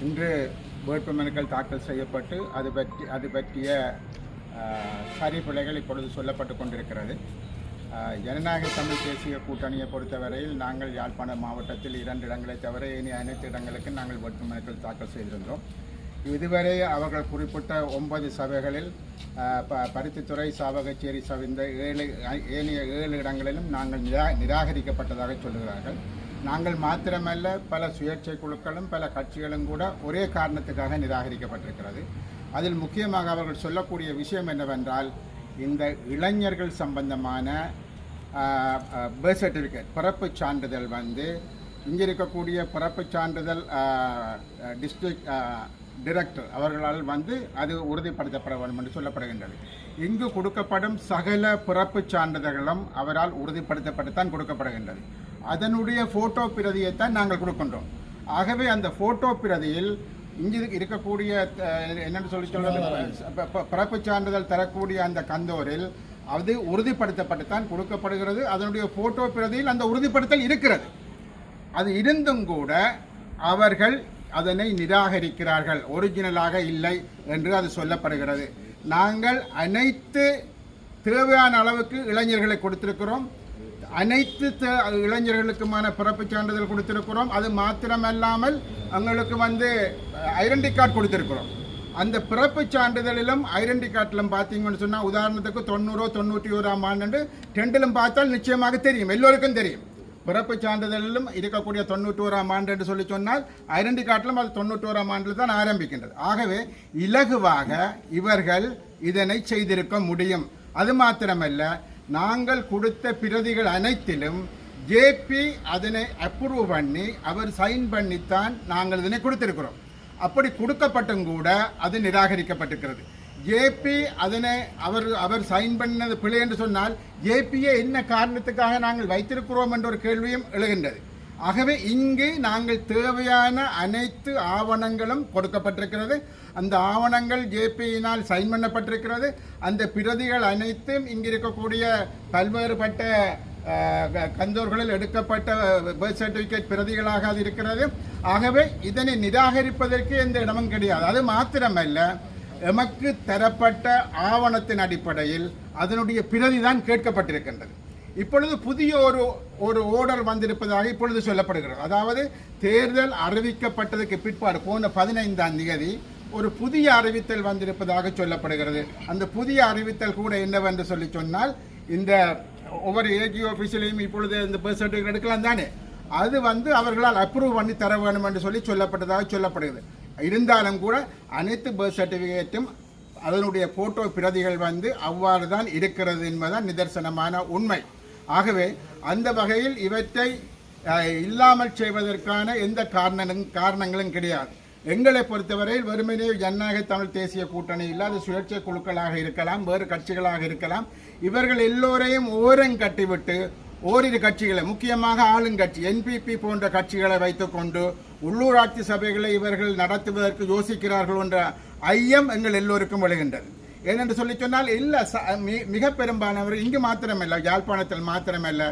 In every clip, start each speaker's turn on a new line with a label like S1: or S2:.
S1: இன்று வேட்புமனுக்கள் தாக்கல் செய்யப்பட்டு அது பற்றி அது பற்றிய ஆஹ், இப்பொழுது சொல்லப்பட்டு கொண்டிருக்கிறது. ஜனநாயக தமிழ் தேசிய கூட்டணியை பொறுத்தவரையில் நாங்கள் யாழ்ப்பாணம் மாவட்டத்தில் இரண்டு இடங்களை தவிர இனி அனைத்து இடங்களுக்கும் நாங்கள் வேட்புமனுக்கள் தாக்கல் செய்திருந்தோம். இதுவரை அவர்கள் குறிப்பிட்ட ஒன்பது சபைகளில் ப பருத்தித்துறை சாவகச்சேரி சவிந்த ஏழு ஏனைய ஏழு இடங்களிலும் நாங்கள் நிரா நிராகரிக்கப்பட்டதாக சொல்கிறார்கள். நாங்கள் மாத்திரமல்ல பல சுயேட்சை குழுக்களும் பல கட்சிகளும் கூட ஒரே காரணத்துக்காக நிராகரிக்கப்பட்டிருக்கிறது. அதில் முக்கியமாக அவர்கள் சொல்லக்கூடிய விஷயம் என்னவென்றால் இந்த இளைஞர்கள் சம்பந்தமான பர்த் சர்டிஃபிகேட் பிறப்புச் சான்றிதழ் வந்து இங்கே இருக்கக்கூடிய பிறப்பு சான்றிதழ் டிஸ்ட்ரிக்ட் டிரெக்டர் அவர்களால் வந்து அது உறுதிப்படுத்தப்பட வேண்டும் என்று சொல்லப்படுகின்றது. இங்கு கொடுக்கப்படும் சகல பிறப்புச் சான்றிதழ்களும் அவரால் உறுதிப்படுத்தப்பட்டுத்தான் கொடுக்கப்படுகின்றது. அதனுடைய ஃபோட்டோ பிரதியைத்தான் நாங்கள் கொடுக்கின்றோம். ஆகவே அந்த ஃபோட்டோ பிரதியில் இங்கு இருக்கக்கூடிய என்னன்னு சொல்லி சொல்றது? ப- ப- பிறப்புச் சான்றிதழ் தரக்கூடிய அந்த கந்தோரில் அது உறுதிப்படுத்தப்பட்டுத்தான் கொடுக்கப்படுகிறது. அதனுடைய ஃபோட்டோ பிரதியில் அந்த உறுதிப்படுத்தல் இருக்கிறது. அது இருந்தும் கூட அவர்கள் அதனை நிராகரிக்கிறார்கள். ஒரிஜினலாக இல்லை என்று அது சொல்லப்படுகிறது. நாங்கள் அனைத்து தேவையான அளவுக்கு இளைஞர்களை கொடுத்திருக்கிறோம். அனைத்து இளைஞர்களுக்குமான பிறப்புச் சான்றிதழ் கொடுத்திருக்கிறோம். அது மாத்திரமல்லாமல் அவங்களுக்கு வந்து ஐடென்டி கார்டு கொடுத்திருக்கிறோம். அந்த பிறப்புச் சான்றிதழிலும் ஐடென்டி கார்டிலும் பார்த்தீங்கன்னு சொன்னால் உதாரணத்துக்கு தொண்ணூறோ தொண்ணூற்றி ஓராம் ஆண்டு ரெண்டிலும் பார்த்தால் நிச்சயமாக தெரியும். எல்லோருக்கும் தெரியும். பிறப்பு சான்றிதழிலும் இருக்கக்கூடிய தொண்ணூற்றி ஓராம் ஆண்டு என்று சொல்லி சொன்னால் ஐடென்டி கார்டிலும் அது தொண்ணூற்றி ஓராம் ஆண்டில் தான் ஆரம்பிக்கின்றது. ஆகவே இலகுவாக இவர்கள் இதனை செய்திருக்க முடியும். அது மாத்திரமல்ல நாங்கள் கொடுத்த பிரதிகள் அனைத்திலும் ஜேபி அதனை அப்ரூவ் பண்ணி அவர் சைன் பண்ணித்தான் நாங்கள் இதனை கொடுத்திருக்கிறோம். அப்படி கொடுக்கப்பட்டும் கூட அது நிராகரிக்கப்பட்டிருக்கிறது. ஜேபி அதனை அவர் அவர் சைன் பண்ணது பிழை என்று சொன்னால் ஜேபியை என்ன காரணத்துக்காக நாங்கள் வைத்திருக்கிறோம் என்ற ஒரு கேள்வியும் எழுகின்றது. ஆகவே இங்கு நாங்கள் தேவையான அனைத்து ஆவணங்களும் கொடுக்கப்பட்டிருக்கிறது. அந்த ஆவணங்கள் ஜேபியினால் சைன் பண்ணப்பட்டிருக்கிறது. அந்த பிரதிகள் அனைத்தும் இங்கு இருக்கக்கூடிய பல்வேறுபட்ட க- கந்தோர்களில் எடுக்கப்பட்ட பர்த் சர்டிஃபிகேட் பிரதிகளாக அது இருக்கிறது. ஆகவே இதனை நிராகரிப்பதற்கு எந்த இடமும் கிடையாது. அது மாத்திரமல்ல எமக்கு தரப்பட்ட ஆவணத்தின் அடிப்படையில் அதனுடைய பிரதி தான் கேட்கப்பட்டிருக்கின்றது. இப்பொழுது புதிய ஒரு ஒரு ஓர்டர் வந்திருப்பதாக இப்பொழுது சொல்லப்படுகிறது. அதாவது தேர்தல் அறிவிக்கப்பட்டதுக்கு பிற்பாடு போன பதினைந்தாம் தேதி ஒரு புதிய அறிவித்தல் வந்திருப்பதாக சொல்லப்படுகிறது. அந்த புதிய அறிவித்தல் கூட என்னவென்று சொல்லி சொன்னால் இந்த ஒவ்வொரு ஏஜி ஆஃபீஸிலையும் இப்பொழுது இந்த பர்த் சர்டிஃபிகேட் எடுக்கலாம் தானே? அது வந்து அவர்களால் அப்ரூவ் பண்ணி தர வேண்டும் என்று சொல்லி சொல்லப்பட்டதாக சொல்லப்படுகிறது. இருந்தாலும் கூட அனைத்து பர்த் சர்டிஃபிகேட்டும் அதனுடைய போட்டோ பிரதிகள் வந்து அவ்வாறு தான் இருக்கிறது என்பதுதான் நிதர்சனமான உண்மை. ஆகவே அந்த வகையில் இவற்றை இல்லாமல் செய்வதற்கான எந்த காரணங்களும் காரணங்களும் கிடையாது. எங்களை பொறுத்தவரையில் வெறுமனே ஜனநாயக தமிழ் தேசிய கூட்டணி இல்லாத சுயேட்சை குழுக்களாக இருக்கலாம் வேறு கட்சிகளாக இருக்கலாம். இவர்கள் எல்லோரையும் ஓரம் கட்டிவிட்டு ஓரிரு கட்சிகளை முக்கியமாக ஆளுங்கட்சி என்பிபி போன்ற கட்சிகளை வைத்துக்கொண்டு உள்ளூராட்சி சபைகளை இவர்கள் நடத்துவதற்கு யோசிக்கிறார்கள் என்ற ஐயம் எங்கள் எல்லோருக்கும் வருகின்றது ஏனென்று சொல்லி சொன்னால் இல்லை ச- மிக பெரும்பாலானவர்கள் இங்கு மாத்திரமல்ல யாழ்ப்பாணத்தில் மாத்திரமல்ல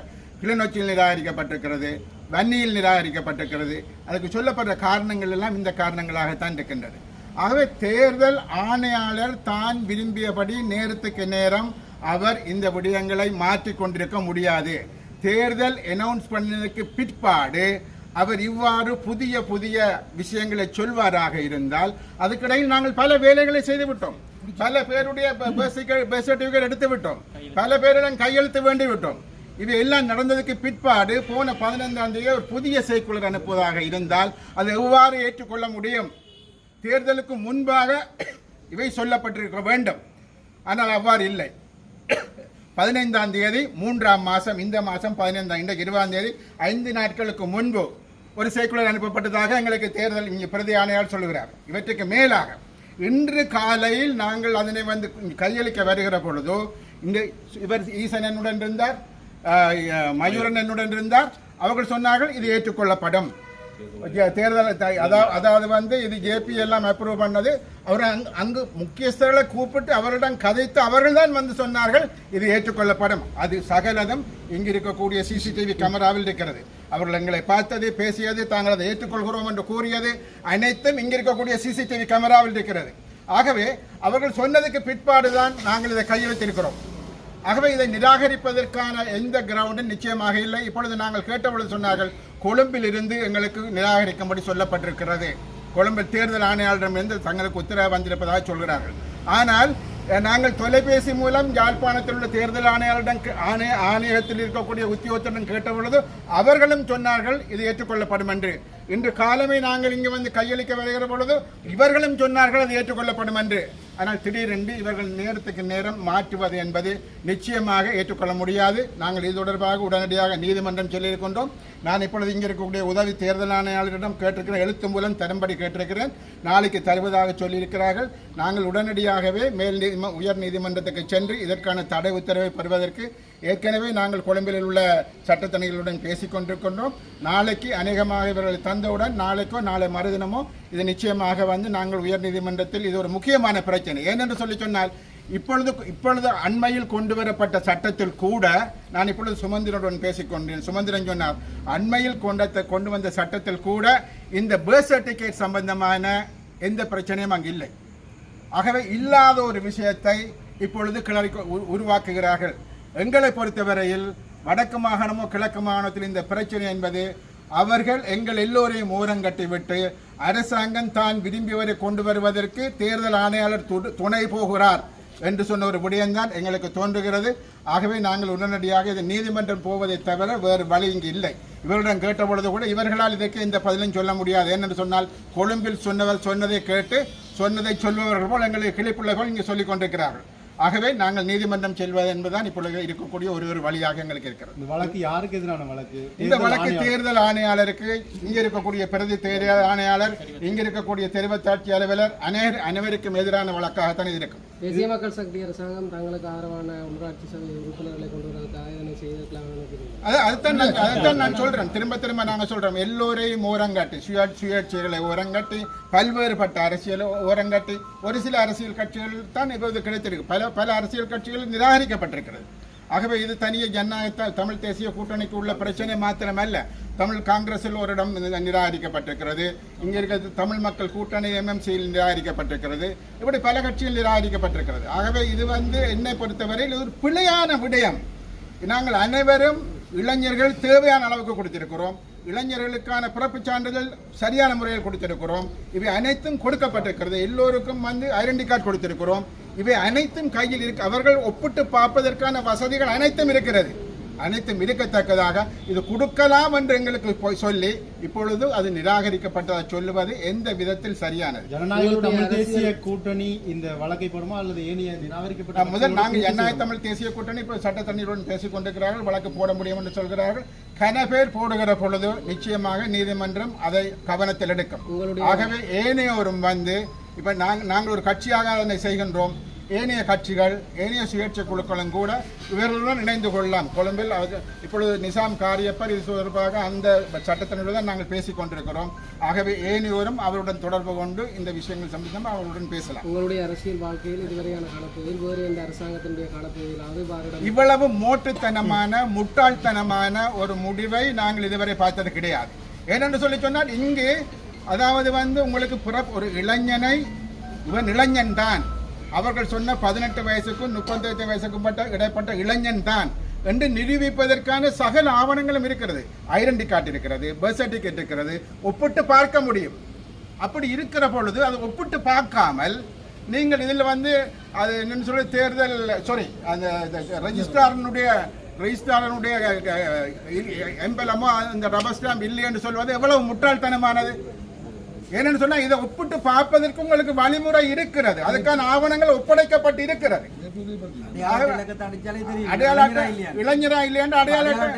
S1: கிளிநொச்சியில் நிராகரிக்கப்பட்டிருக்கிறது. வன்னியில் நிராகரிக்கப்பட்டிருக்கிறது. அதுக்கு சொல்லப்படுற காரணங்கள் எல்லாம் இந்த காரணங்களாகத்தான் இருக்கின்றது. ஆகவே தேர்தல் ஆணையாளர் தான் விரும்பியபடி நேரத்துக்கு நேரம் அவர் இந்த விடயங்களை மாற்றிக் கொண்டிருக்க முடியாது. தேர்தல் அனௌன்ஸ் பண்ணதுக்கு பிற்பாடு அவர் இவ்வாறு புதிய புதிய விஷயங்களை சொல்வாராக இருந்தால் அதுக்கிடையில் நாங்கள் பல வேலைகளை செய்து விட்டோம் பல பேருடைய பர்த் சர்டிபிகேட் எடுத்து விட்டோம் பல பேரிடம் கையெழுத்து வேண்டி விட்டோம் இது எல்லாம் நடந்ததுக்கு பிற்பாடு போன பதினைந்தாம் தேதி ஒரு புதிய செய்குழு அனுப்புவதாக இருந்தால் அதை எவ்வாறு ஏற்றுக்கொள்ள முடியும்? தேர்தலுக்கு முன்பாக இவை சொல்லப்பட்டிருக்க வேண்டும். ஆனால் அவ்வாறு இல்லை. பதினைந்தாம் தேதி மூன்றாம் மாதம் இந்த மாதம் பதினைந்தாம் இந்த இருபதாம் தேதி ஐந்து நாட்களுக்கு முன்பு ஒரு செய்குழு அனுப்பப்பட்டதாக எங்களுக்கு தேர்தல் இங்கே பிரதி ஆணையாளர் சொல்கிறார் இவற்றுக்கு மேலாக இன்று காலையில் நாங்கள் அதனை வந்து கையளிக்க வருகிற பொழுதோ இந்த இவர் ஈசன் என்னுடன் இருந்தார் மயூரன் என்னுடன் இருந்தார். அவர்கள் சொன்னார்கள் இது ஏற்றுக்கொள்ளப்படும். தேர்தல் அதாவது வந்து இது ஜேபி எல்லாம் அப்ரூவ் பண்ணது. அவர் அங்கு- அங்கு முக்கியஸ்தர்களை கூப்பிட்டு அவரிடம் கதைத்து அவர்கள் தான் வந்து சொன்னார்கள் இது ஏற்றுக்கொள்ளப்படும். அது சகலதும் இங்கு இருக்கக்கூடிய சிசிடிவி கேமராவில் இருக்கிறது. அவர்கள் எங்களை பார்த்தது பேசியது தாங்கள் அதை ஏற்றுக்கொள்கிறோம் என்று கூறியது அனைத்தும் இங்கு இருக்கக்கூடிய சிசிடிவி கேமராவில் இருக்கிறது. ஆகவே அவர்கள் சொன்னதுக்கு பிற்பாடுதான் நாங்கள் இதை கையெழுத்திருக்கிறோம். ஆகவே இதை நிராகரிப்பதற்கான எந்த கிரவுண்டும் நிச்சயமாக இல்லை. இப்பொழுது நாங்கள் கேட்டபொழுது சொன்னார்கள் கொழும்பில் இருந்து எங்களுக்கு நிராகரிக்கும்படி சொல்லப்பட்டிருக்கிறது. கொழும்பு தேர்தல் ஆணையாளரிடமிருந்து தங்களுக்கு உத்தரவு வந்திருப்பதாக சொல்கிறார்கள். ஆனால் நாங்கள் தொலைபேசி மூலம் யாழ்ப்பாணத்தில் உள்ள தேர்தல் ஆணையாளரிடம் ஆணைய ஆணையத்தில் இருக்கக்கூடிய உத்தியோகத்திடம் கேட்டபொழுது அவர்களும் சொன்னார்கள் இது ஏற்றுக்கொள்ளப்படும் என்று. இன்று காலமே நாங்கள் இங்கு வந்து கையளிக்க வருகிற பொழுது இவர்களும் சொன்னார்கள் அது ஏற்றுக்கொள்ளப்படும் என்று. ஆனால் திடீரென்று இவர்கள் நேரத்துக்கு நேரம் மாற்றுவது என்பது நிச்சயமாக ஏற்றுக்கொள்ள முடியாது. நாங்கள் இது தொடர்பாக உடனடியாக நீதிமன்றம் சொல்லியிருக்கின்றோம். நான் இப்பொழுது இங்கே இருக்கக்கூடிய உதவி தேர்தல் ஆணையாளரிடம் கேட்டிருக்கிறேன். எழுத்து மூலம் தரும்படி கேட்டிருக்கிறேன். நாளைக்கு தருவதாக சொல்லியிருக்கிறார்கள். நாங்கள் உடனடியாகவே மேல் நீதி உயர் நீதிமன்றத்துக்கு சென்று இதற்கான தடை உத்தரவை பெறுவதற்கு ஏற்கனவே நாங்கள் கொழும்பில் உள்ள சட்டத்தணிகளுடன் பேசிக் கொண்டிருக்கின்றோம் நாளைக்கு அநேகமாக இவர்களை தந்தவுடன் நாளைக்கோ நாளை மறுதினமோ இது நிச்சயமாக வந்து நாங்கள் உயர் நீதிமன்றத்தில் இது ஒரு முக்கியமான பிரச்சனை. ஏனென்று சொல்லி சொன்னால் இப்பொழுது இப்பொழுது அண்மையில் கொண்டு வரப்பட்ட சட்டத்தில் கூட நான் இப்பொழுது சுமந்திரனுடன் பேசிக்கொண்டேன். சுமந்திரன் சொன்னார் அண்மையில் கொண்ட கொண்டு வந்த சட்டத்தில் கூட இந்த பேர்த் சர்டிஃபிகேட் சம்பந்தமான எந்த பிரச்சனையும் அங்கு இல்லை. ஆகவே இல்லாத ஒரு விஷயத்தை இப்பொழுது கிளறி உ- உருவாக்குகிறார்கள். எங்களை பொறுத்தவரையில் வடக்கு மாகாணமோ கிழக்கு மாகாணத்தில் இந்த பிரச்சனை என்பது அவர்கள் எங்கள் எல்லோரையும் ஓரங்கட்டிவிட்டு அரசாங்கம் தான் விரும்பியவரை கொண்டு வருவதற்கு தேர்தல் ஆணையாளர் துணை போகிறார் என்று சொன்ன ஒரு விடயம்தான் எங்களுக்கு தோன்றுகிறது. ஆகவே நாங்கள் உடனடியாக இது நீதிமன்றம் போவதை தவிர வேறு வழி இங்கு இல்லை. இவரிடம் கேட்டபொழுது கூட இவர்களால் இதற்கு இந்த பதிலும் சொல்ல முடியாது. ஏனென்று சொன்னால் கொழும்பில் சொன்னவர் சொன்னதை கேட்டு சொன்னதை சொல்பவர்கள் போல் எங்களுக்கு கிளிப்பிள்ளைகள் இங்கே சொல்லிக் கொண்டிருக்கிறார்கள். ஆகவே நாங்கள் நீதிமன்றம் செல்வது என்பதுதான் இப்பொழுது இருக்கக்கூடிய ஒரு ஒரு வழியாக எங்களுக்கு இருக்கிறது.
S2: இந்த வழக்கு யாருக்கு எதிரான வழக்கு?
S1: இந்த
S2: தேர்தல்
S1: வழக்கு. தேர்தல் ஆணையாளருக்கு இங்க இருக்கக்கூடிய பிரதி தேர்தல் ஆணையாளர் இங்க இருக்கக்கூடிய தெரிவத்தாட்சி அலுவலர் அனைவர் அனைவருக்கும் எதிரான வழக்காகத்தான் இது இருக்கும்.
S3: தேசிய மக்கள் சக்தி அரசாங்கம் தங்களுக்கு ஆதரவான உள்ளாட்சி சபை உறுப்பினர்களை கொண்டு வருவதற்காக இதனை செய்திருக்கலாம்
S1: அது அதுதான் நான் அதுதான் நான் சொல்றேன். திரும்ப திரும்ப நாங்க சொல்றோம். எல்லோரையும் ஓரங்காட்டி. சுய சுயேட்சைகளை ஓரங்காட்டி பல்வேறுபட்ட அரசியல் ஓரங்காட்டி ஒரு சில அரசியல் கட்சிகள் தான் இப்போது கிடைத்திருக்கு. பல பல அரசியல் கட்சிகள் நிராகரிக்கப்பட்டிருக்கிறது. ஆகவே இது தனிய ஜனநாயகத்தால் தமிழ் தேசிய கூட்டணிக்கு உள்ள பிரச்சனை மாத்திரமல்ல. தமிழ் காங்கிரஸில் ஒரு இடம் நிராகரிக்கப்பட்டிருக்கிறது. இங்கே இருக்கிறது தமிழ் மக்கள் கூட்டணி எம்எம்சியில் நிராகரிக்கப்பட்டிருக்கிறது. இப்படி பல கட்சிகள் நிராகரிக்கப்பட்டிருக்கிறது. ஆகவே இது வந்து என்னை பொறுத்தவரையில் ஒரு பிழையான விடயம். நாங்கள் அனைவரும் இளைஞர்கள் தேவையான அளவுக்கு கொடுத்திருக்கிறோம். இளைஞர்களுக்கான பிறப்பு சான்றிதழ் சரியான முறையில் கொடுத்திருக்கிறோம். இவை அனைத்தும் கொடுக்கப்பட்டிருக்கிறது. எல்லோருக்கும் வந்து ஐடென்டி கார்டு கொடுத்திருக்கிறோம். இவை அனைத்தும் கையில் இருக்கு. அவர்கள் ஒப்பிட்டு பார்ப்பதற்கான வசதிகள் அனைத்தும் இருக்கிறது. அனைத்தும் இருக்கத்தக்கதாக. இது கொடுக்கலாம் என்று எங்களுக்கு போய் சொல்லி இப்பொழுது அது நிராகரிக்கப்பட்டதை சொல்லுவது எந்த விதத்தில் சரியானது?
S2: ஜனநாயக தமிழ் தேசிய கூட்டணி இந்த வழக்கை போடுமா அல்லது ஏனைய நிராகரிக்கப்பட்ட
S1: முதல் நாங்கள் ஜனநாயக தமிழ் தேசிய கூட்டணி இப்போ சட்டத்தண்ணீருடன் பேசிக் கொண்டிருக்கிறார்கள் வழக்கு போட முடியும் என்று சொல்கிறார்கள். கன பேர் போடுகிற பொழுது நிச்சயமாக நீதிமன்றம் அதை கவனத்தில் எடுக்கும். ஆகவே ஏனையோரும் வந்து இப்போ நாங்கள் நாங்கள் ஒரு கட்சியாக அதனை செய்கின்றோம். ஏனைய கட்சிகள் ஏனைய சுயேட்சை குழுக்களும் கூட இவர்களுடன் இணைந்து கொள்ளலாம். கொழும்பில் அது இப்பொழுது நிசாம் காரியப்பர் இது தொடர்பாக அந்த சட்டத்தினுடன் தான் நாங்கள் பேசிக் கொண்டிருக்கிறோம். ஆகவே ஏனையோரும் அவருடன் தொடர்பு கொண்டு இந்த விஷயங்கள் சம்பந்தமாக அவருடன் பேசலாம்.
S3: உங்களுடைய அரசியல் வாழ்க்கையில் இதுவரையான காலப்பகுதியில் வேறு எந்த அரசாங்கத்தினுடைய காலப்பகுதியிலாவது
S1: இவ்வளவு மோட்டுத்தனமான முட்டாள்தனமான ஒரு முடிவை நாங்கள் இதுவரை பார்த்தது கிடையாது. ஏனென்று சொல்லி சொன்னால் இங்கு அதாவது வந்து உங்களுக்கு பிற ஒரு இளைஞனை இவன் இளைஞன் தான் அவர்கள் சொன்ன பதினெட்டு வயசுக்கும் முப்பத்தெட்டு வயசுக்கும் பட்ட இடைப்பட்ட இளைஞன் தான் என்று நிரூபிப்பதற்கான சகல ஆவணங்களும் இருக்கிறது. ஐடென்டி கார்டு இருக்கிறது பர்த் சர்டிஃபிகேட் இருக்கிறது ஒப்பிட்டு பார்க்க முடியும். அப்படி இருக்கிற பொழுது அதை ஒப்பிட்டு பார்க்காமல் நீங்கள் இதில் வந்து அது என்னன்னு சொல்லி தேர்தல் சாரி அந்த ரெஜிஸ்ட்ராரனுடைய ரெஜிஸ்ட்ராரனுடைய எம்பலமோ அந்த ரபர் ஸ்டாம்ப் இல்லை என்று சொல்வது எவ்வளவு முட்டாள்தனமானது? ஏனென்று சொன்னா இதை ஒப்பிட்டு பார்ப்பதற்கு உங்களுக்கு வழிமுறை இருக்கிறது. அதுக்கான ஆவணங்கள் ஒப்படைக்கப்பட்டு இருக்கிறது அடையாள அட்டை இளைஞரா இல்லையாண்டு அடையாள அட்டை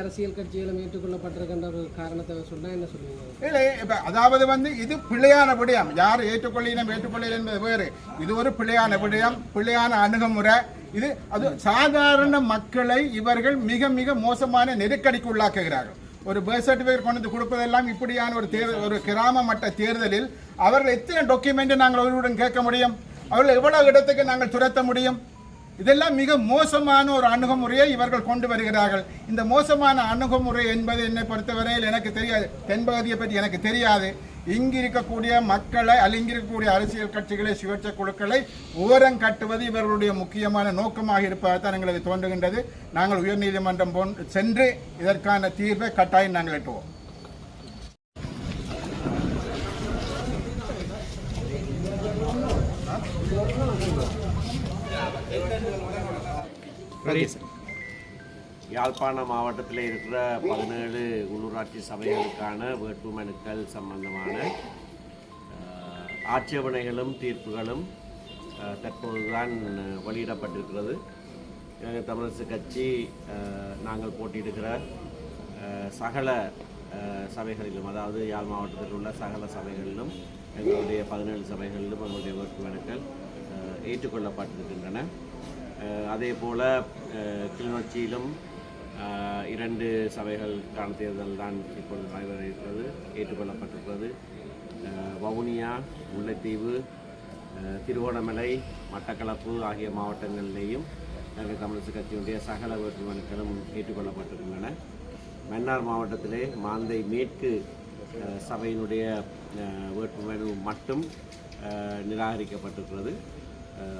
S3: அரசியல் கட்சிகளும் ஏற்றுக்கொள்ளப்பட்டிருக்கின்ற ஒரு காரணத்தை சொன்னா என்ன சொல்லுவீங்க
S1: இல்லை இப்ப அதாவது வந்து இது பிழையான விடயம். யார் ஏற்றுக்கொள்ளினம் ஏற்றுக்கொள்ளல என்பது வேறு. இது ஒரு பிழையான விடயம் பிழையான அணுகுமுறை. இது அது சாதாரண மக்களை இவர்கள் மிக மிக மோசமான நெருக்கடிக்கு உள்ளாக்குகிறார்கள். ஒரு பர்த் சர்டிஃபிகேட் கொண்டு வந்து கொடுப்பதெல்லாம் இப்படியான ஒரு தேர்தல் ஒரு கிராம மட்ட தேர்தலில் அவர்கள் எத்தனை டாக்குமெண்ட்டை நாங்கள் அவர்களுடன் கேட்க முடியும்? அவர்கள் எவ்வளவு இடத்துக்கு நாங்கள் துரத்த முடியும்? இதெல்லாம் மிக மோசமான ஒரு அணுகுமுறையை இவர்கள் கொண்டு வருகிறார்கள். இந்த மோசமான அணுகுமுறை என்பது என்னை பொறுத்தவரையில் எனக்கு தெரியாது. தென்பகுதியை பற்றி எனக்கு தெரியாது. இங்கு இருக்கக்கூடிய மக்களை அல்ல இங்கு இருக்கக்கூடிய அரசியல் கட்சிகளை சுயேட்சை குழுக்களை ஓரம் கட்டுவது இவர்களுடைய முக்கியமான நோக்கமாக இருப்பதாக எங்களுக்கு தோன்றுகின்றது. நாங்கள் உயர்நீதிமன்றம் போன் சென்று இதற்கான தீர்வை கட்டாயம் நாங்கள் எட்டுவோம்.
S4: யாழ்ப்பாண மாவட்டத்தில் இருக்கிற பதினேழு உள்ளூராட்சி சபைகளுக்கான வேட்புமனுக்கள் சம்பந்தமான ஆட்சேபனைகளும் தீர்ப்புகளும் தற்போதுதான் வெளியிடப்பட்டிருக்கிறது. இலங்கை தமிழரசு கட்சி நாங்கள் போட்டியிடுகிற சகல சபைகளிலும் அதாவது யாழ் மாவட்டத்தில் உள்ள சகல சபைகளிலும் எங்களுடைய பதினேழு சபைகளிலும் எங்களுடைய வேட்புமனுக்கள் ஏற்றுக்கொள்ளப்பட்டிருக்கின்றன. அதே போல் கிளிநொச்சியிலும் இரண்டு சபைகளுக்கான தேர்தல் தான் இப்பொழுது நடைபெற இருக்கிறது ஏற்றுக்கொள்ளப்பட்டிருக்கிறது வவுனியா முல்லைத்தீவு திருவோணமலை மட்டக்களப்பு ஆகிய மாவட்டங்களிலேயும் எங்கள் தமிழரசு கட்சியினுடைய சகல வேட்புமனுக்களும் ஏற்றுக்கொள்ளப்பட்டிருக்கின்றன. மன்னார் மாவட்டத்திலே மாந்தை மேற்கு சபையினுடைய வேட்புமனு மட்டும் நிராகரிக்கப்பட்டிருக்கிறது.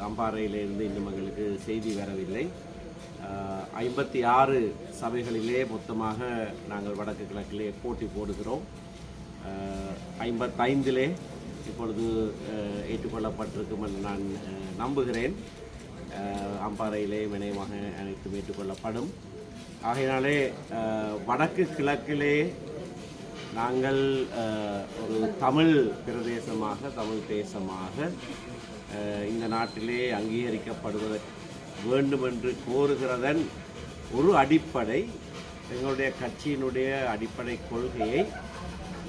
S4: அம்பாறையிலிருந்து இன்னும் எங்களுக்கு செய்தி வரவில்லை. ஐம்பத்தி ஆறு சபைகளிலே மொத்தமாக நாங்கள் வடக்கு கிழக்கிலே போட்டி போடுகிறோம். ஐம்பத்தைந்திலே இப்பொழுது ஏற்றுக்கொள்ளப்பட்டிருக்கும் என்று நான் நம்புகிறேன். அம்பாறையிலே வினயமாக அனைத்தும் ஏற்றுக்கொள்ளப்படும். ஆகையினாலே வடக்கு கிழக்கிலே நாங்கள் ஒரு தமிழ் பிரதேசமாக தமிழ் தேசமாக இந்த நாட்டிலே அங்கீகரிக்கப்படுவதற்கு வேண்டுமென்று கோருகிறதன் ஒரு அடிப்படை எங்களுடைய கட்சியினுடைய அடிப்படை கொள்கையை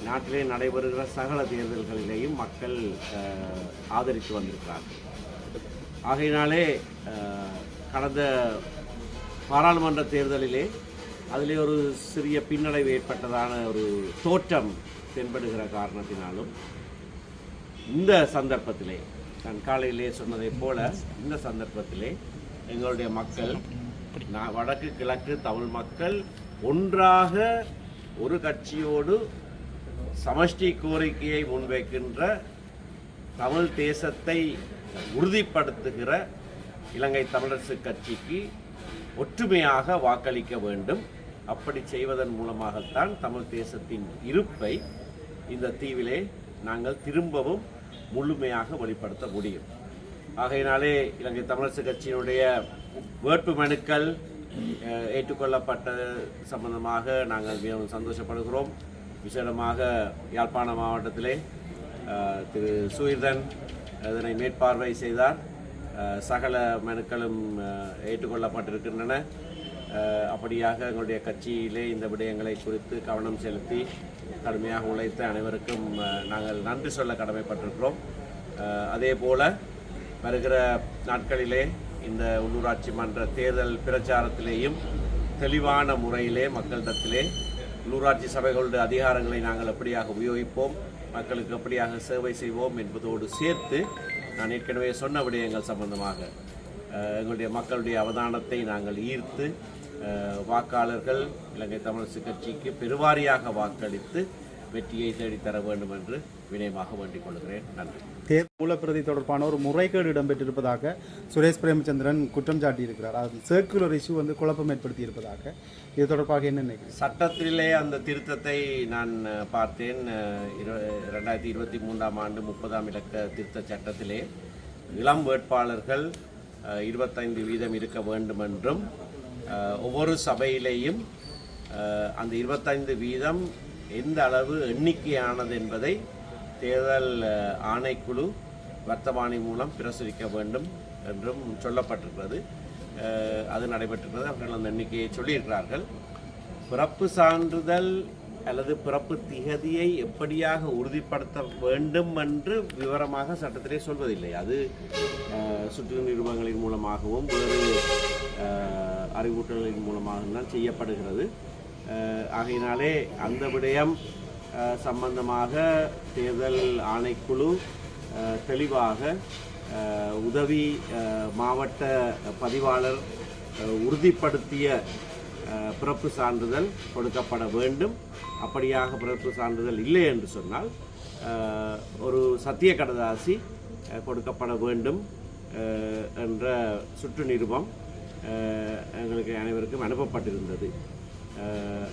S4: நாட்டிலே நடைபெறுகிற சகல தேர்தல்களிலேயும் மக்கள் ஆதரித்து வந்திருக்கிறார்கள். ஆகையினாலே கடந்த பாராளுமன்ற தேர்தலிலே அதிலே ஒரு சிறிய பின்னடைவு ஏற்பட்டதான ஒரு தோற்றம் தென்படுகிற காரணத்தினாலும் இந்த சந்தர்ப்பத்திலே நான் காலையிலே சொன்னதைப் போல இந்த சந்தர்ப்பத்திலே எங்களுடைய மக்கள் நான் வடக்கு கிழக்கு தமிழ் மக்கள் ஒன்றாக ஒரு கட்சியோடு சமஷ்டி கோரிக்கையை முன்வைக்கின்ற தமிழ் தேசத்தை உறுதிப்படுத்துகிற இலங்கை தமிழரசு கட்சிக்கு ஒற்றுமையாக வாக்களிக்க வேண்டும். அப்படி செய்வதன் மூலமாகத்தான் தமிழ் தேசத்தின் இருப்பை இந்த தீவிலே நாங்கள் திரும்பவும் முழுமையாக வெளிப்படுத்த முடியும். ஆகையினாலே இலங்கை தமிழரசு கட்சியினுடைய வேட்பு மனுக்கள் அஹ், ஏற்றுக்கொள்ளப்பட்ட சம்பந்தமாக நாங்கள் மிகவும் சந்தோஷப்படுகிறோம். விசேடமாக யாழ்ப்பாண மாவட்டத்திலே திரு சுயிர்தன் அதனை மேற்பார்வை செய்தார். அஹ், சகல மனுக்களும் அஹ், ஏற்றுக்கொள்ளப்பட்டிருக்கின்றன. அஹ், அப்படியாக எங்களுடைய கட்சியிலே இந்த விடயங்களை குறித்து கவனம் செலுத்தி கடுமையாக உழைத்த அனைவருக்கும் நாங்கள் நன்றி சொல்ல கடமைப்பட்டிருக்கிறோம். அதே போல வருகிற நாட்களிலே இந்த உள்ளூராட்சி மன்ற தேர்தல் பிரச்சாரத்திலேயும் தெளிவான முறையிலே மக்களிடத்திலே உள்ளூராட்சி சபைகளுடைய அதிகாரங்களை நாங்கள் எப்படியாக உபயோகிப்போம் மக்களுக்கு எப்படியாக சேவை செய்வோம் என்பதோடு சேர்த்து நான் ஏற்கனவே சொன்ன விடயங்கள் சம்பந்தமாக எங்களுடைய மக்களுடைய அவதானத்தை நாங்கள் ஈர்த்து வாக்காளர்கள் இலங்கை தமிழரசு கட்சிக்கு பெருவாரியாக வாக்களித்து வெற்றியை தேடித்தர வேண்டும் என்று வினயமாக வேண்டிக் கொள்கிறேன். நன்றி.
S2: தேர்தல் மூலப்பிரதி தொடர்பான ஒரு முறைகேடு இடம்பெற்றிருப்பதாக சுரேஷ் பிரேமச்சந்திரன் குற்றம் சாட்டியிருக்கிறார். அது சர்க்குலர் இஷ்யூ வந்து குழப்பம் ஏற்படுத்தி இருப்பதாக இது தொடர்பாக என்ன நினைக்கிறேன்
S4: சட்டத்திலே அந்த திருத்தத்தை நான் பார்த்தேன். இரு- ரெண்டாயிரத்தி இருபத்தி மூன்றாம் ஆண்டு முப்பதாம் இலக்க திருத்த சட்டத்திலே இளம் வேட்பாளர்கள் இருபத்தைந்து வீதம் இருக்க வேண்டும் என்றும் ஒவ்வொரு சபையிலேயும் அந்த இருபத்தைந்து வீதம் எந்த அளவு எண்ணிக்கையானது என்பதை தேர்தல் ஆணைக்குழு வர்த்தமானி மூலம் பிரசுரிக்க வேண்டும் என்றும் சொல்லப்பட்டிருக்கிறது. அது நடைபெற்றிருக்கிறது. அவர்கள் அந்த எண்ணிக்கையை சொல்லியிருக்கிறார்கள். பிறப்பு சான்றிதழ் அல்லது பிறப்பு திகதியை எப்படியாக உறுதிப்படுத்த வேண்டும் என்று விவரமாக சட்டத்திலே சொல்வதில்லை. அது சுற்று நிறுவனங்களின் மூலமாகவும் வேறு அறிவூட்டல்களின் மூலமாகவும் தான் செய்யப்படுகிறது. ஆகையினாலே அந்த விடயம் சம்பந்தமாக தேர்தல் ஆணைக்குழு தெளிவாக உதவி மாவட்ட பதிவாளர் உறுதிப்படுத்திய பிறப்பு சான்றிதழ் கொடுக்கப்பட வேண்டும். அப்படியாக பிறப்பு சான்றிதழ் இல்லை என்று சொன்னால் ஒரு சத்திய கடதாசி கொடுக்கப்பட வேண்டும் என்ற சுற்று நிருபம் எங்களுக்கு அனைவருக்கும் அனுப்பப்பட்டிருந்தது.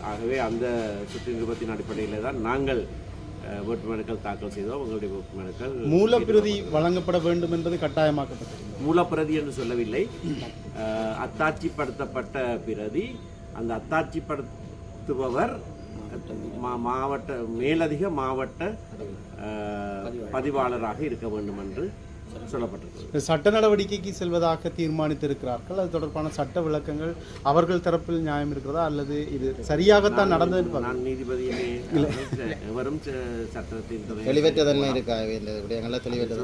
S4: ஆகவே அந்த சுற்று நிருபத்தின் அடிப்படையில் தான் நாங்கள் வேட்புமனுக்கள் தாக்கல் செய்தோம். உங்களுடைய வேட்புமனுக்கள்
S2: மூலப்பிரதி வழங்கப்பட வேண்டும் என்பது கட்டாயமாக்கப்பட்டிருக்கிறது
S4: மூலப்பிரதி என்று சொல்லவில்லை. அத்தாட்சிப்படுத்தப்பட்ட பிரதி அந்த அத்தாட்சிப்படுத்துபவர் மாவட்ட மேலதிக மாவட்ட பதிவாளராக இருக்க வேண்டும் என்று
S2: சட்ட நடவடிக்கைக்கு செல்வதாக தீர்மானித்திருக்கிறார்கள். அது தொடர்பான சட்ட விளக்கங்கள் அவர்கள் தரப்பில் நியாயம் இருக்கிறதா? அல்லது இது சரியாகத்தான் நடந்தது
S4: நான் எவரும் சட்டத்தின்
S5: தெளிவற்ற தன்மை இருக்கா? தெளிவற்ற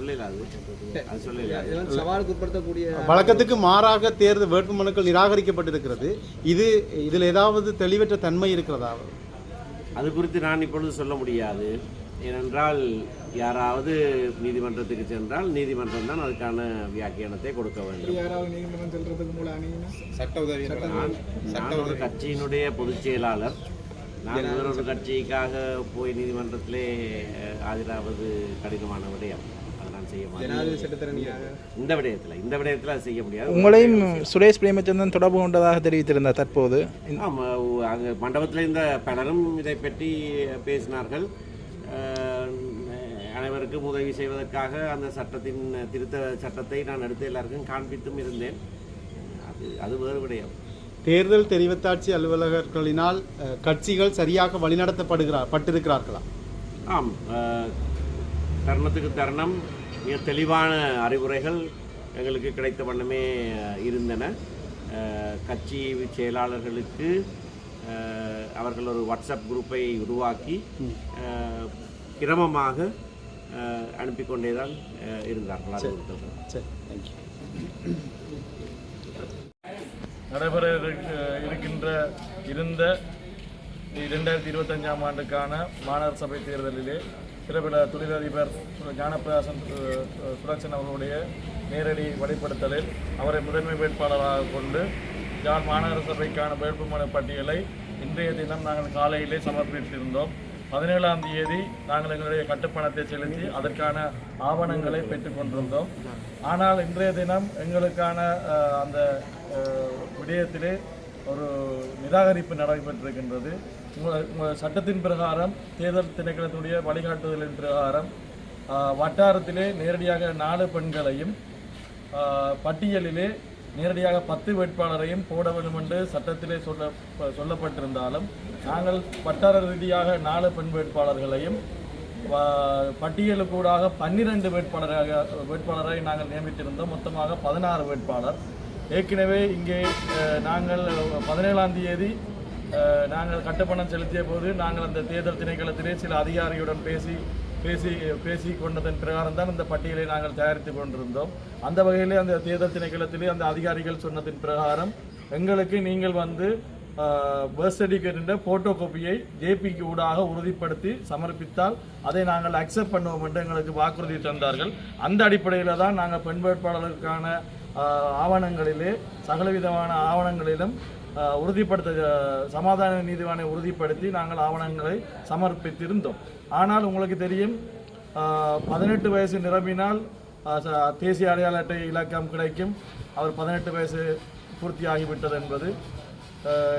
S3: சவாலுக்கு உட்படுத்தக்கூடிய
S2: வழக்கத்துக்கு மாறாக தேர்தல் வேட்புமனுக்கள் நிராகரிக்கப்பட்டிருக்கிறது. இது இதில் ஏதாவது தெளிவற்ற தன்மை இருக்கிறதா?
S4: அது குறித்து நான் இப்பொழுது சொல்ல முடியாது. ஏனென்றால் யாராவது நீதிமன்றத்துக்கு சென்றால் நீதிமன்றம் தான் அதுக்கான வியாக்கியானத்தை கொடுக்க வேண்டும். நான் ஒரு கட்சியினுடைய பொதுச் செயலாளர். நான் வேறொரு கட்சிக்காக போய் நீதிமன்றத்திலே ஆஜராவது கடினமான விடயம். அதை நான் செய்ய மாட்டேன்.
S3: சட்டத்திறனியாக
S4: இந்த விடயத்தில் இந்த விடயத்தில் அது செய்ய முடியாது.
S6: உங்களையும் சுரேஷ் பிரேமச்சந்திரன் தொடர்பு கொண்டதாக தெரிவித்திருந்தார் தற்போது.
S4: ஆமாம் அங்கே மண்டபத்தில் இந்த பலரும் இதை பற்றி பேசினார்கள். அனைவருக்கும் உதவி செய்வதற்காக அந்த சட்டத்தின் திருத்த சட்டத்தை நான் எடுத்து எல்லாருக்கும் காண்பித்தும் இருந்தேன். அது அது வேறு விடயம்.
S2: தேர்தல் தெரிவத்தாட்சி அலுவலகர்களினால் கட்சிகள் சரியாக வழிநடத்தப்படுகிறார் பட்டிருக்கிறார்களா?
S4: ஆம் தருணத்துக்கு தருணம் மிக தெளிவான அறிவுரைகள் எங்களுக்கு கிடைத்த வண்ணமே இருந்தன. கட்சி செயலாளர்களுக்கு அவர்கள் ஒரு வாட்ஸ்அப் குரூப்பை உருவாக்கி கிரமமாக அஹ், அனுப்பிக் கொண்டே தான் இருந்தார்கள். அது
S2: சரி. தேங்க்யூ
S7: நடைபெற இருக்க- இருக்கின்ற இருந்த இரண்டாயிரத்தி இருபத்தஞ்சாம் ஆண்டுக்கான மாநகர சபை தேர்தலிலே பிரபல தொழிலதிபர் ஞானப்பிரகாசன் சுலட்சன் அவர்களுடைய நேரடி வெளிப்படுத்தலில் அவரை முதன்மை வேட்பாளராக கொண்டு யாழ் மாநகர சபைக்கான வேட்புமனு பட்டியலை இன்றைய தினம் நாங்கள் காலையிலே சமர்ப்பித்திருந்தோம். பதினேழாம் தேதி நாங்கள் எங்களுடைய கட்டுப்பணத்தை செலுத்தி அதற்கான ஆவணங்களை பெற்றுக்கொண்டிருந்தோம் ஆனால் இன்றைய தினம் எங்களுக்கான அந்த விடயத்திலே ஒரு நிராகரிப்பு நடைபெற்றிருக்கின்றது. சட்டத்தின் பிரகாரம் தேர்தல் திணைக்களத்துடைய வழிகாட்டுதலின் பிரகாரம் வட்டாரத்திலே நேரடியாக நாலு பெண்களையும் பட்டியலிலே நேரடியாக பத்து வேட்பாளரையும் போட வேண்டும் என்று சட்டத்திலே சொல்ல ப- சொல்லப்பட்டிருந்தாலும் நாங்கள் வட்டார ரீதியாக நாலு பெண் வேட்பாளர்களையும் பட்டியலுக்கூடாக பன்னிரண்டு வேட்பாளராக வேட்பாளரை நாங்கள் நியமித்திருந்தோம். மொத்தமாக பதினாறு வேட்பாளர். ஏற்கனவே இங்கே நாங்கள் பதினேழாம் தேதி நாங்கள் கட்டுப்பணம் செலுத்திய போது நாங்கள் அந்த தேர்தல் திணைக்களத்திலே சில அதிகாரியுடன் பேசி பேசி பேசி கொண்டதன் பிரகாரம் தான் இந்த பட்டியலை நாங்கள் தயாரித்து கொண்டிருந்தோம். அந்த வகையிலே அந்த தேர்தல் திணைக்களத்திலே அந்த அதிகாரிகள் சொன்னதின் பிரகாரம் எங்களுக்கு நீங்கள் வந்து பர்த் சர்டிஃபிகேட்டின் ஃபோட்டோ காப்பியை ஜேபிக்கு ஊடாக உறுதிப்படுத்தி சமர்ப்பித்தால் அதை நாங்கள் அக்செப்ட் பண்ணுவோம் என்று எங்களுக்கு வாக்குறுதி தந்தார்கள். அந்த அடிப்படையில் தான் நாங்கள் பெண் வேட்பாளர்களுக்கான ஆவணங்களிலே சகலவிதமான ஆவணங்களிலும் உறுதிப்படுத்த சமாதான நீதிவானை உறுதிப்படுத்தி நாங்கள் ஆவணங்களை சமர்ப்பித்திருந்தோம். ஆனால் உங்களுக்கு தெரியும் பதினெட்டு வயசு நிரம்பினால் தேசிய அடையாள அட்டை இலக்கம் கிடைக்கும். அவர் பதினெட்டு வயசு பூர்த்தியாகிவிட்டது என்பது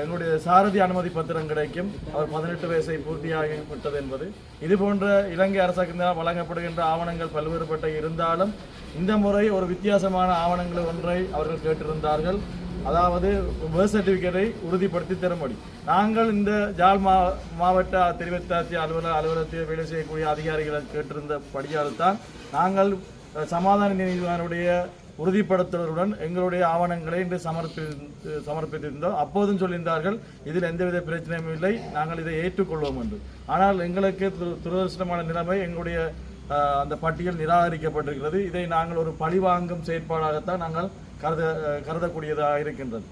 S7: எங்களுடைய சாரதி அனுமதி பத்திரம் கிடைக்கும். அவர் பதினெட்டு வயசை பூர்த்தியாகி விட்டது என்பது. இது போன்ற இலங்கை அரசாங்கத்தினால் வழங்கப்படுகின்ற ஆவணங்கள் பல்வேறுபட்ட இருந்தாலும் இந்த முறை ஒரு வித்தியாசமான ஆவணங்கள் ஒன்றை அவர்கள் கேட்டிருந்தார்கள். அதாவது பர்த் சர்டிஃபிகேட்டை உறுதிப்படுத்தி தரும்படி நாங்கள் இந்த ஜாழ் மா மாவட்ட தெரிவித்தாட்சி அலுவலக அலுவலகத்தில் வேலை செய்யக்கூடிய அதிகாரிகளை கேட்டிருந்த படியால் தான் நாங்கள் சமாதான நீதிவானுடைய உறுதிப்படுத்துவதுடன் எங்களுடைய ஆவணங்களை இன்று சமர்ப்பி சமர்ப்பித்திருந்தோம். அப்போதும் சொல்லியிருந்தார்கள் இதில் எந்தவித பிரச்சனையும் இல்லை நாங்கள் இதை ஏற்றுக்கொள்வோம் என்று. ஆனால் எங்களுக்கு துரதிருஷ்டமான நிலைமை எங்களுடைய அந்த பட்டியல் நிராகரிக்கப்பட்டிருக்கிறது. இதை நாங்கள் ஒரு பழிவாங்கும் செயற்பாடாகத்தான் நாங்கள் கருத கருதக்கூடியதாக இருக்கின்றது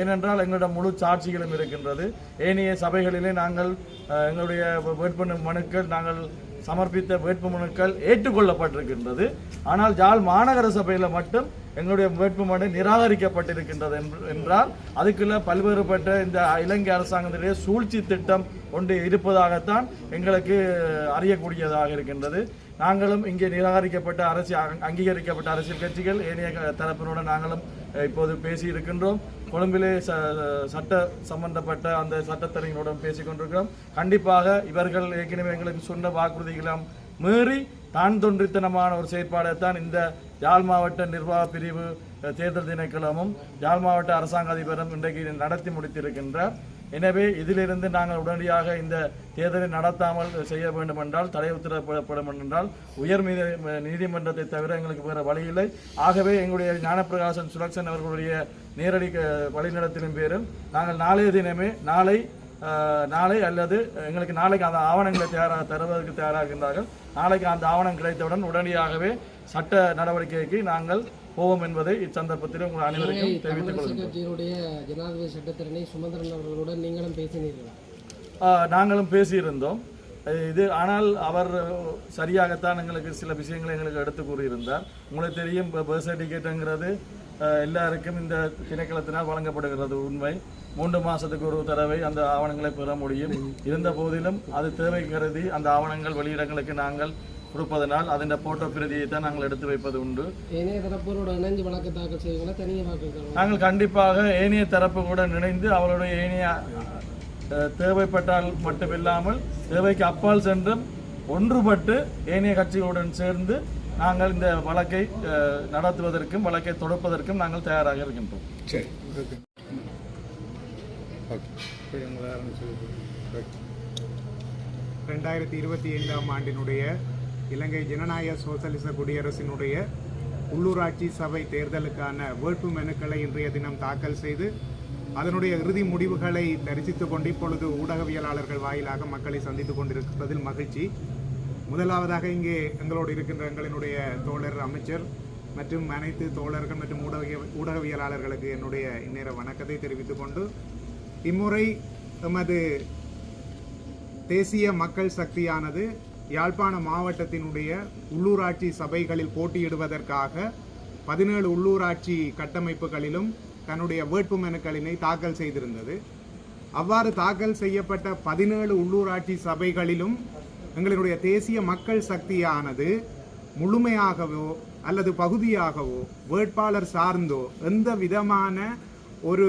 S7: ஏனென்றால் எங்களிடம் முழு சாட்சிகளும் இருக்கின்றது. ஏனைய சபைகளிலே நாங்கள் எங்களுடைய வேட்பு மனுக்கள் நாங்கள் சமர்ப்பித்த வேட்பு மனுக்கள் ஏற்றுக்கொள்ளப்பட்டிருக்கின்றது. ஆனால் ஜாழ் மாநகர சபையில் மட்டும் எங்களுடைய வேட்புமனு நிராகரிக்கப்பட்டிருக்கின்றது என்றால் அதுக்குள்ள பல்வேறுபட்ட இந்த இலங்கை அரசாங்கத்தினுடைய சூழ்ச்சி திட்டம் ஒன்று இருப்பதாகத்தான் எங்களுக்கு அறியக்கூடியதாக இருக்கின்றது நாங்களும் இங்கே நிராகரிக்கப்பட்ட அரசியல் அங்கீகரிக்கப்பட்ட அரசியல் கட்சிகள் ஏனைய க- தரப்பினுடன் நாங்களும் இப்போது பேசி இருக்கின்றோம். கொழும்பிலே ச சட்ட சம்பந்தப்பட்ட அந்த சட்டத்தரங்களுடன் பேசிக்கொண்டிருக்கிறோம் கண்டிப்பாக இவர்கள் ஏற்கனவே எங்களுக்கு சொன்ன வாக்குறுதிகளும் மீறி தான் தொன்றித்தனமான ஒரு செயற்பாடைத்தான் இந்த யாழ் மாவட்ட நிர்வாக பிரிவு தேர்தல் திணைக்களமும் யாழ் மாவட்ட அரசாங்க அதிபரும் இன்றைக்கு நடத்தி முடித்திருக்கின்றார். எனவே இதிலிருந்து நாங்கள் உடனடியாக இந்த தேர்தலை நடத்தாமல் செய்ய வேண்டும் என்றால் தடை உத்தரவிடப்படும் என்றால் உயர் மீது நீதிமன்றத்தை தவிர எங்களுக்கு வேறு வழி இல்லை. ஆகவே எங்களுடைய ஞானப்பிரகாசன் சுலக்ஷன் அவர்களுடைய நேரடி க- வழிநடத்தின் பேரில் நாங்கள் நாளைய தினமே நாளை நாளை அல்லது எங்களுக்கு நாளைக்கு அந்த ஆவணங்களை தயாராக தருவதற்கு தயாராகின்றார்கள். நாளைக்கு அந்த ஆவணம் கிடைத்தவுடன் உடனடியாகவே சட்ட நடவடிக்கைக்கு நாங்கள் போவோம் என்பதை இச்சந்தர்ப்பத்தில் உங்கள் அனைவருக்கும் தெரிவித்துக்
S3: கட்சியினுடைய ஜனாதிபதி சட்டத்திறனை சுமந்திரன் அவர்களுடன் நீங்களும் பேசினீர்களா?
S7: நாங்களும் பேசியிருந்தோம். இது ஆனால் அவர் சரியாகத்தான் எங்களுக்கு சில விஷயங்களை எங்களுக்கு எடுத்து கூறியிருந்தார். உங்களுக்கு தெரியும் பர்த் சர்டிஃபிகேட்டுங்கிறது எல்லாருக்கும் இந்த திணைக்களத்தினால் வழங்கப்படுகிறது உண்மை. மூன்று மாசத்துக்கு ஒரு தடவை அந்த ஆவணங்களை பெற முடியும். இருந்த போதிலும் அது தேவை கருதி அந்த ஆவணங்கள் வெளியிடங்களுக்கு நாங்கள் கொடுப்பதனால் அதன் போட்டோ பிரதியை தான் நாங்கள் எடுத்து வைப்பது உண்டு.
S3: ஏனைய தரப்போரோட இணைஞ்சு வழக்கு தாக்கல் செய்வீங்களா? தனியாக வாக்கு
S7: நாங்கள் கண்டிப்பாக ஏனைய தரப்பு கூட இணைந்து அவருடைய ஏனைய தேவைப்பட்டால் மட்டுமில்லாமல் தேவைக்கு அப்பால் சென்றும் ஒன்றுபட்டு ஏனைய கட்சிகளுடன் சேர்ந்து நாங்கள் இந்த வழக்கை நடத்துவதற்கும் வழக்கை தொடுப்பதற்கும் நாங்கள் தயாராக இருக்கின்றோம்.
S8: சரி ரெண்டாயிரத்தி இருபத்தி ஐந்தாம் ஆண்டினுடைய இலங்கை ஜனநாயக சோசலிச குடியரசினுடைய உள்ளூராட்சி சபை தேர்தலுக்கான வேட்பு மனுக்களை இன்றைய தினம் தாக்கல் செய்து அதனுடைய இறுதி முடிவுகளை தரிசித்துக் கொண்டு இப்பொழுது ஊடகவியலாளர்கள் வாயிலாக மக்களை சந்தித்துக் கொண்டிருப்பதில் மகிழ்ச்சி. முதலாவதாக இங்கே எங்களோடு இருக்கின்ற எங்களினுடைய தோழர் அமைச்சர் மற்றும் அனைத்து தோழர்கள் மற்றும் ஊடக ஊடகவியலாளர்களுக்கு என்னுடைய இந்நேர வணக்கத்தை தெரிவித்துக் கொண்டு இம்முறை எமது தேசிய மக்கள் சக்தியானது யாழ்ப்பாண மாவட்டத்தினுடைய உள்ளூராட்சி சபைகளில் போட்டியிடுவதற்காக பதினேழு உள்ளூராட்சி கட்டமைப்புகளிலும் தன்னுடைய வேட்புமனுக்களினை தாக்கல் செய்திருந்தது. அவ்வாறு தாக்கல் செய்யப்பட்ட பதினேழு உள்ளூராட்சி சபைகளிலும் எங்களுடைய தேசிய மக்கள் சக்தியானது முழுமையாகவோ அல்லது பகுதியாகவோ வேட்பாளர் சார்ந்தோ எந்த விதமான ஒரு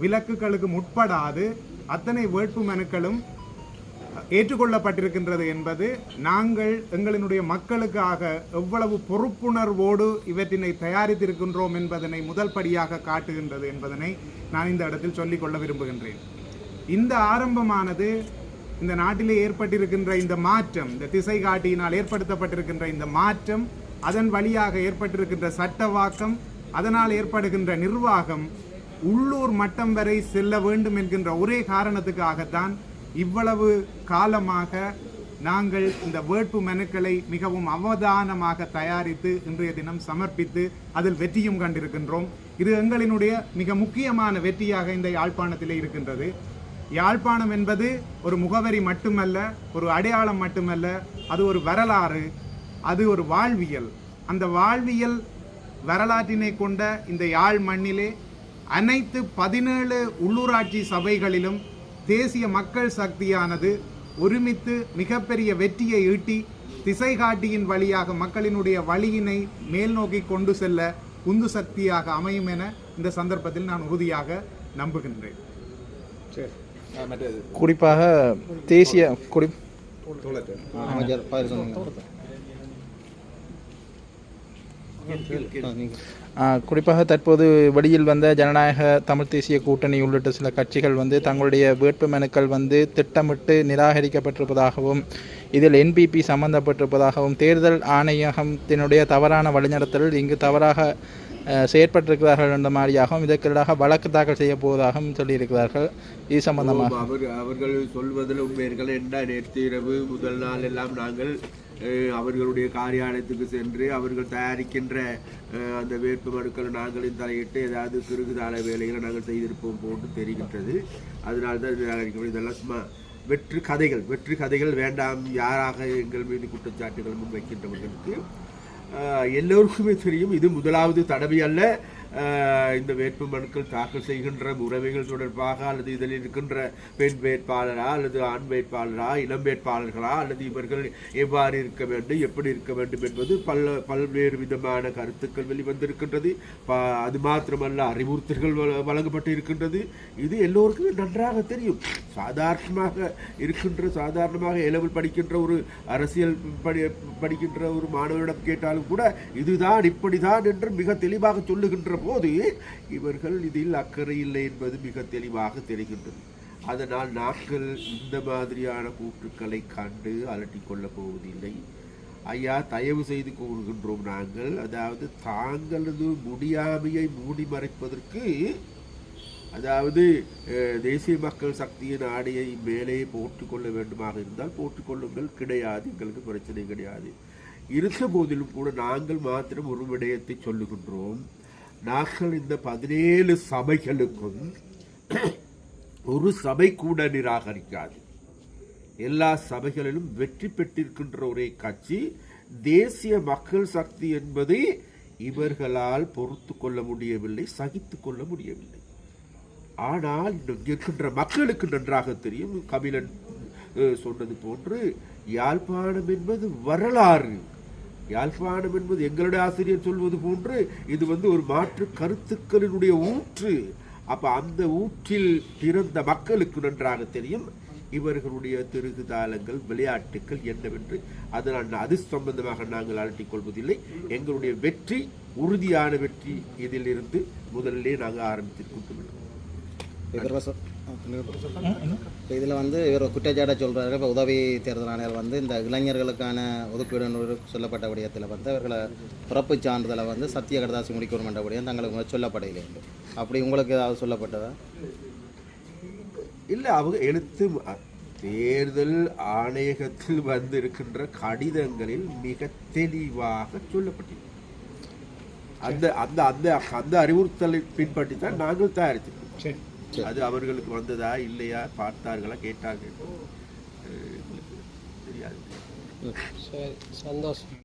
S8: விலக்குகளுக்கு முற்படாது அத்தனை வேட்பு மனுக்களும் ஏற்றுக்கொள்ளப்பட்டிருக்கின்றது என்பது நாங்கள் எங்களினுடைய மக்களுக்காக எவ்வளவு பொறுப்புணர்வோடு இவற்றினை தயாரித்திருக்கின்றோம் என்பதனை முதல் படியாக காட்டுகின்றது என்பதனை நான் இந்த இடத்தில் சொல்லிக்கொள்ள விரும்புகின்றேன். இந்த ஆரம்பமானது இந்த நாட்டிலே ஏற்பட்டிருக்கின்ற இந்த மாற்றம் இந்த திசை காட்டியினால் ஏற்படுத்தப்பட்டிருக்கின்ற இந்த மாற்றம் அதன் வழியாக ஏற்பட்டிருக்கின்ற சட்டவாக்கம் அதனால் ஏற்படுகின்ற நிர்வாகம் உள்ளூர் மட்டம் வரை செல்ல வேண்டும் என்கின்ற ஒரே காரணத்துக்காகத்தான் இவ்வளவு காலமாக நாங்கள் இந்த வேட்பு மனுக்களை மிகவும் அவதானமாக தயாரித்து இன்றைய தினம் சமர்ப்பித்து அதில் வெற்றியும் கண்டிருக்கின்றோம். இது எங்களினுடைய மிக முக்கியமான வெற்றியாக இந்த யாழ்ப்பாணத்திலே இருக்கின்றது. யாழ்ப்பாணம் என்பது ஒரு முகவரி மட்டுமல்ல ஒரு அடையாளம் மட்டுமல்ல அது ஒரு வரலாறு அது ஒரு வாழ்வியல். அந்த வாழ்வியல் வரலாற்றினை கொண்ட இந்த யாழ் மண்ணிலே அனைத்து பதினேழு உள்ளூராட்சி சபைகளிலும் தேசிய மக்கள் சக்தியானது ஒருமித்து மிகப்பெரிய வெற்றியை ஈட்டி திசை காட்டியின் வழியாக மக்களினுடைய வழியினை மேல் நோக்கி கொண்டு செல்ல உந்து சக்தியாக அமையும் என இந்த சந்தர்ப்பத்தில் நான் உறுதியாக நம்புகின்றேன்.
S6: குறிப்பாக தேசிய குடி
S5: அமைச்சர்
S6: குறிப்பாக தற்போது வெளியில் வந்த ஜனநாயக தமிழ் தேசிய கூட்டணி உள்ளிட்ட சில கட்சிகள் வந்து தங்களுடைய வேட்பு மனுக்கள் வந்து திட்டமிட்டு நிராகரிக்கப்பட்டிருப்பதாகவும் இதில் என்பிபி சம்பந்தப்பட்டிருப்பதாகவும் தேர்தல் ஆணையகத்தினுடைய தவறான வழிநடத்தல் இங்கு தவறாக செயற்பட்டிருக்கிறார்கள் என்ற மாதிரியாகவும் இதற்கெதிராக வழக்கு தாக்கல் செய்ய போவதாகவும் சொல்லியிருக்கிறார்கள். இது சம்பந்தமாக.
S9: அவர் அவர்கள் சொல்வதில் உண்மையர்கள் என்ன நேற்று இரவு முதல் நாள் எல்லாம் நாங்கள் அவர்களுடைய காரியாலயத்துக்கு சென்று அவர்கள் தயாரிக்கின்ற அந்த வேட்பு மனுக்கள் நாங்களின் தலையிட்டு ஏதாவது கிருகுதால வேலைகளை நாங்கள் செய்திருப்போம் போன்று தெரிகின்றது. அதனால தான் இதெல்லாம் சும்மா வெற்று கதைகள் வெற்று கதைகள் வேண்டாம் யாராக எங்கள் மீது குற்றச்சாட்டுகள் முன்வைக்கின்றவர்களுக்கு எல்லோருக்குமே தெரியும். இது முதலாவது தடவை அல்ல. இந்த வேட்பு மனுக்கள் தாக்கல் செய்கின்ற உறவைகள் தொடர்பாக அல்லது இதில் இருக்கின்ற பெண் வேட்பாளரா அல்லது ஆண் வேட்பாளரா இளம் வேட்பாளர்களா அல்லது இவர்கள் எவ்வாறு இருக்க வேண்டும் எப்படி இருக்க வேண்டும் என்பது பல பல்வேறு விதமான கருத்துக்கள் வெளிவந்திருக்கின்றது. ப- அது மாத்திரமல்ல அறிவுறுத்தல்கள் வழ- வழங்கப்பட்டு இருக்கின்றது இது எல்லோருக்குமே நன்றாக தெரியும். சாதாரணமாக இருக்கின்ற சாதாரணமாக இளவில் படிக்கின்ற ஒரு அரசியல் படி படிக்கின்ற ஒரு மாணவரிடம் கேட்டாலும் கூட இதுதான் இப்படிதான் என்று மிக தெளிவாக சொல்லுகின்ற போது இவர்கள் இதில் அக்கறை இல்லை என்பது மிக தெளிவாக தெரிகின்றது. அதனால் நாங்கள் இந்த மாதிரியான கூற்றுக்களை கண்டு அலட்டிக் கொள்ளப் போவதில்லை. ஐயா தயவு செய்து கூறுகின்றோம் நாங்கள். அதாவது தாங்களது முடியாமையை மூடி மறைப்பதற்கு அதாவது தேசிய மக்கள் சக்தியின் ஆடையை மேலே போட்டுக்கொள்ள வேண்டுமாக இருந்தால் போட்டுக்கொள்ளுங்கள் கிடையாது எங்களுக்கு பிரச்சனை கிடையாது. இருந்த போதிலும் கூட நாங்கள் மாத்திரம் ஒரு விடயத்தை சொல்லுகின்றோம். நாங்கள் இந்த பதினேழு சபைகளுக்கும் ஒரு சபை கூட நிராகரிக்காது. எல்லா சபைகளிலும் வெற்றி பெற்றிருக்கின்ற ஒரே கட்சி தேசிய மக்கள் சக்தி என்பதை இவர்களால் பொறுத்து கொள்ள முடியவில்லை சகித்து கொள்ள முடியவில்லை. ஆனால் இருக்கின்ற மக்களுக்கு நன்றாக தெரியும் கபிலன் சொன்னது போன்று யாழ்ப்பாணம் என்பது வரலாறு. யாழ்ப்பாணம் என்பது எங்களுடைய ஆசிரியர் சொல்வது போன்று இது வந்து ஒரு மாற்று கருத்துக்களினுடைய ஊற்று. அப்ப அந்த ஊற்றில் பிறந்த மக்களுக்கு நன்றாக தெரியும் இவர்களுடைய திருகுதாளங்கள் விளையாட்டுக்கள் என்னவென்று. அதனால் அது சம்பந்தமாக நாங்கள் அலட்டிக் கொள்வதில்லை. எங்களுடைய வெற்றி உறுதியான வெற்றி இதில் இருந்து முதலிலே நாங்கள் ஆரம்பித்திருக்கின்றோம்
S5: இவர் இதில் வந்து இவர் குற்றச்சாட்டை சொல்கிறாரு இப்போ உதவி தேர்தல் ஆணையர் வந்து இந்த இளைஞர்களுக்கான ஒதுக்கீடு சொல்லப்பட்ட விடயத்தில் வந்து அவர்களை பிறப்பு சான்றிதழை வந்து சத்திய கடதாசி முடிக்கணும் என்ற விடயம் தங்களுக்கு சொல்லப்படையிலே அப்படி உங்களுக்கு ஏதாவது சொல்லப்பட்டதா?
S9: இல்லை அவங்க எழுத்து தேர்தல் ஆணையகத்தில் வந்திருக்கின்ற கடிதங்களில் மிக தெளிவாக சொல்லப்பட்டிருக்கிறது அந்த அந்த அந்த அந்த அறிவுறுத்தலை பின்பற்றி தான் நாங்கள் தயாரித்திருக்கோம் அது அவர்களுக்கு வந்ததா இல்லையா பார்த்தார்களா கேட்டார்கள். தெரியாது.
S3: சரி சந்தோஷம்.